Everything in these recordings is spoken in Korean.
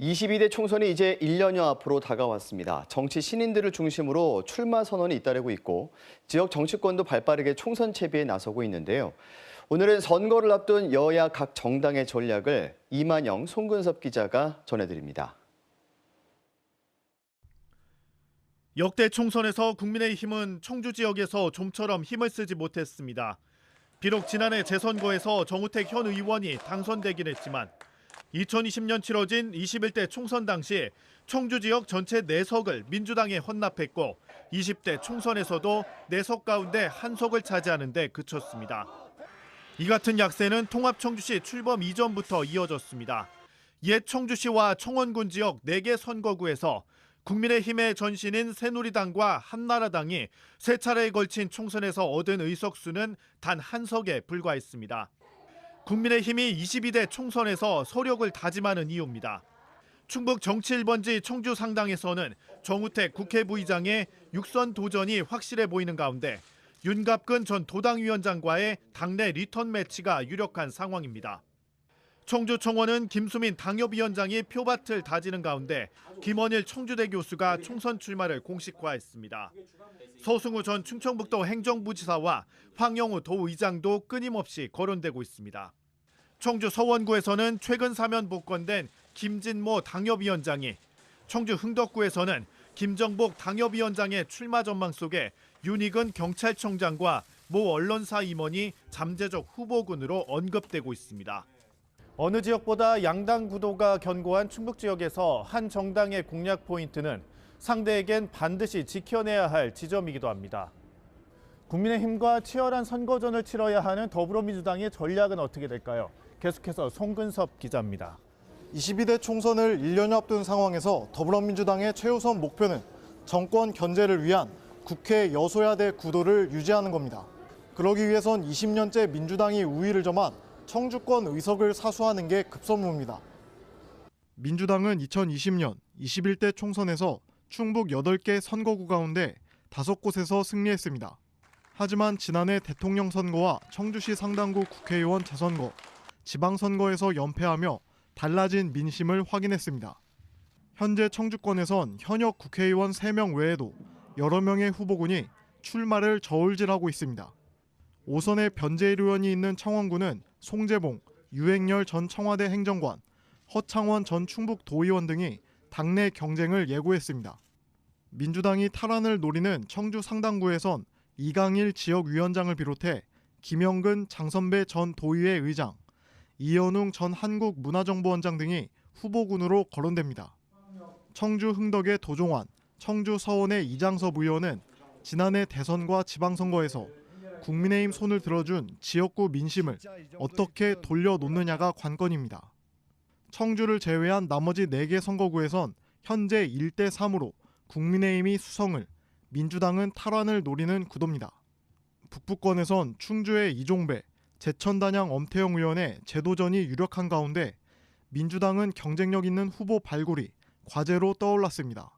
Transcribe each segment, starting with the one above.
22대 총선이 이제 1년여 앞으로 다가왔습니다. 정치 신인들을 중심으로 출마 선언이 잇따르고 있고 지역 정치권도 발빠르게 총선 채비에 나서고 있는데요. 오늘은 선거를 앞둔 여야 각 정당의 전략을 이만영, 송근섭 기자가 전해드립니다. 역대 총선에서 국민의힘은 청주 지역에서 좀처럼 힘을 쓰지 못했습니다. 비록 지난해 재선거에서 정우택 현 의원이 당선되긴 했지만 2020년 치러진 21대 총선 당시 청주 지역 전체 4석을 민주당에 헌납했고 20대 총선에서도 4석 가운데 한 석을 차지하는 데 그쳤습니다. 이 같은 약세는 통합 청주시 출범 이전부터 이어졌습니다. 옛 청주시와 청원군 지역 4개 선거구에서 국민의힘의 전신인 새누리당과 한나라당이 세 차례에 걸친 총선에서 얻은 의석수는 단 한 석에 불과했습니다. 국민의힘이 22대 총선에서 서력을 다짐하는 이유입니다. 충북 정치 1번지 청주 상당에서는 정우택 국회 부의장의 육선 도전이 확실해 보이는 가운데 윤갑근 전 도당위원장과의 당내 리턴 매치가 유력한 상황입니다. 청주 청원은 김수민 당협위원장이 표밭을 다지는 가운데 김원일 청주대 교수가 총선 출마를 공식화했습니다. 서승우 전 충청북도 행정부지사와 황영우 도의장도 끊임없이 거론되고 있습니다. 청주 서원구에서는 최근 사면 복권된 김진모 당협위원장이 청주 흥덕구에서는 김정복 당협위원장의 출마 전망 속에 윤익은 경찰청장과 모 언론사 임원이 잠재적 후보군으로 언급되고 있습니다. 어느 지역보다 양당 구도가 견고한 충북 지역에서 한 정당의 공략 포인트는 상대에겐 반드시 지켜내야 할 지점이기도 합니다. 국민의힘과 치열한 선거전을 치러야 하는 더불어민주당의 전략은 어떻게 될까요? 계속해서 송근섭 기자입니다. 22대 총선을 1년여 앞둔 상황에서 더불어민주당의 최우선 목표는 정권 견제를 위한 국회 여소야대 구도를 유지하는 겁니다. 그러기 위해선 20년째 민주당이 우위를 점한 청주권 의석을 사수하는 게 급선무입니다. 민주당은 2020년 21대 총선에서 충북 8개 선거구 가운데 5곳에서 승리했습니다. 하지만 지난해 대통령 선거와 청주시 상당구 국회의원 재선거, 지방선거에서 연패하며 달라진 민심을 확인했습니다. 현재 청주권에선 현역 국회의원 3명 외에도 여러 명의 후보군이 출마를 저울질하고 있습니다. 오선에 변재일 의원이 있는 청원구는 송재봉, 유행열 전 청와대 행정관, 허창원 전 충북 도의원 등이 당내 경쟁을 예고했습니다. 민주당이 탈환을 노리는 청주 상당구에선 이강일 지역위원장을 비롯해 김영근 장선배 전 도의회 의장, 이현웅 전 한국문화정보원장 등이 후보군으로 거론됩니다. 청주 흥덕의 도종환, 청주 서원의 이장섭 의원은 지난해 대선과 지방선거에서 국민의힘 손을 들어준 지역구 민심을 어떻게 돌려놓느냐가 관건입니다. 청주를 제외한 나머지 4개 선거구에선 현재 1대 3으로 국민의힘이 수성을, 민주당은 탈환을 노리는 구도입니다. 북부권에선 충주의 이종배, 제천 단양 엄태영 의원의 재도전이 유력한 가운데 민주당은 경쟁력 있는 후보 발굴이 과제로 떠올랐습니다.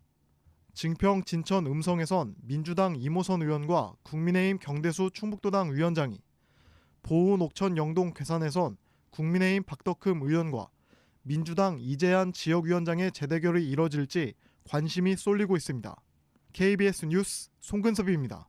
증평 진천 음성에선 민주당 이모선 의원과 국민의힘 경대수 충북도당 위원장이 보은 옥천 영동 괴산에선 국민의힘 박덕흠 의원과 민주당 이재한 지역위원장의 재대결이 이뤄질지 관심이 쏠리고 있습니다. KBS 뉴스 송근섭입니다.